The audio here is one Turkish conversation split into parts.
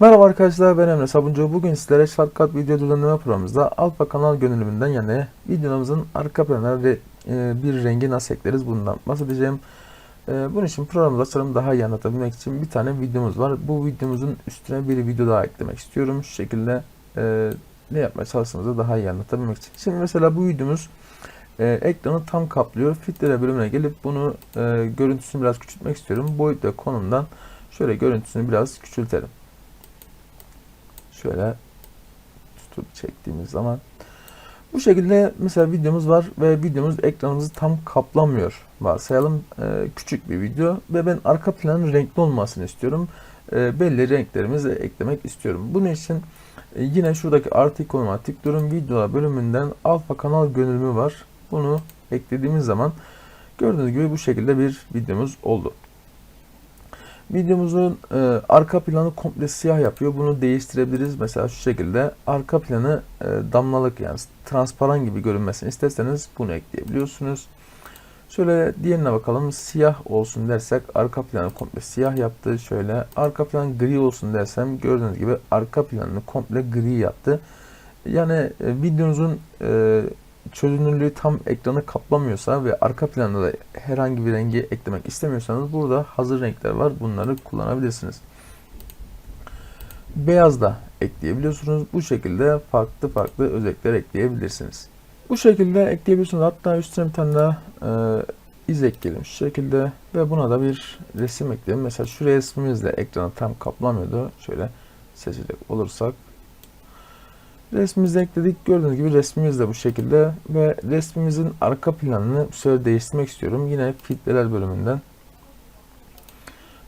Merhaba arkadaşlar ben Emre Sabuncu. Bugün sizlere Shortcut video düzenleme programımızda Alfa kanal gönüllümünden yani videomuzun arka planına ve bir rengi nasıl ekleriz bundan bahsedeceğim. E, bunun için programımızı açalım daha iyi anlatabilmek için bir tane videomuz var. Bu videomuzun üstüne bir video daha eklemek istiyorum. Şu şekilde e, ne yapmaya çalıştığımızı daha iyi anlatabilmek için. Şimdi mesela bu videomuz e, ekranı tam kaplıyor. Filtre bölümüne gelip bunu görüntüsünü biraz küçültmek istiyorum. Boyut ve konumdan şöyle görüntüsünü biraz küçültelim. Şöyle tutup çektiğimiz zaman bu şekilde mesela videomuz var ve videomuz ekranımızı tam kaplamıyor. Varsayalım e, küçük bir video ve ben arka planın renkli olmasını istiyorum. E, belli renklerimizi eklemek istiyorum. Bunun için e, yine şuradaki artı ikonuma tıklıyorum. Videolar bölümünden alfa kanal gönüllümü var. Bunu eklediğimiz zaman gördüğünüz gibi bu şekilde bir videomuz oldu. Videomuzun e, arka planı komple siyah yapıyor. Bunu değiştirebiliriz. Mesela şu şekilde arka planı e, damlalık yani transparan gibi görünmesini isterseniz bunu ekleyebiliyorsunuz. Şöyle diğerine bakalım. Siyah olsun dersek arka planı komple siyah yaptı. Şöyle arka plan gri olsun dersem gördüğünüz gibi arka planını komple gri yaptı. Yani e, videonuzun e, çözünürlüğü tam ekranı kaplamıyorsa ve arka planda da herhangi bir rengi eklemek istemiyorsanız burada hazır renkler var. Bunları kullanabilirsiniz. Beyaz da ekleyebiliyorsunuz. Bu şekilde farklı farklı özellikler ekleyebilirsiniz. Bu şekilde ekleyebiliyorsunuz. Hatta üstüne bir tane daha e, iz ekleyelim şu şekilde ve buna da bir resim ekleyelim. Mesela şu resmimizle ekranı tam kaplamıyordu. Şöyle seçecek olursak Resmimizi ekledik. Gördüğünüz gibi resmimiz de bu şekilde ve resmimizin arka planını bu sefer değiştirmek istiyorum. Yine filtreler bölümünden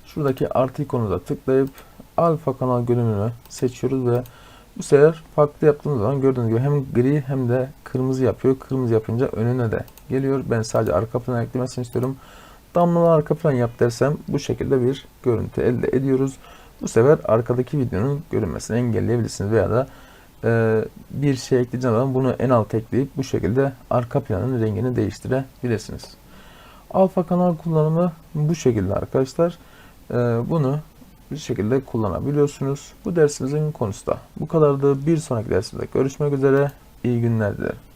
şuradaki artı ikonuna tıklayıp alfa kanal bölümünü seçiyoruz ve bu sefer farklı yaptığımız zaman gördüğünüz gibi hem gri hem de kırmızı yapıyor. Kırmızı yapınca önüne de geliyor. Ben sadece arka plan eklemesini istiyorum. Damlalı arka plan yap dersem bu şekilde bir görüntü elde ediyoruz. Bu sefer arkadaki videonun görünmesini engelleyebilirsiniz veya da e, bir şey ekleyeceğim zaman bunu en alt ekleyip bu şekilde arka planın rengini değiştirebilirsiniz. Alfa kanal kullanımı bu şekilde arkadaşlar. E, bunu bir şekilde kullanabiliyorsunuz. Bu dersimizin konusu da bu kadardı. Bir sonraki dersimde görüşmek üzere. İyi günler dilerim.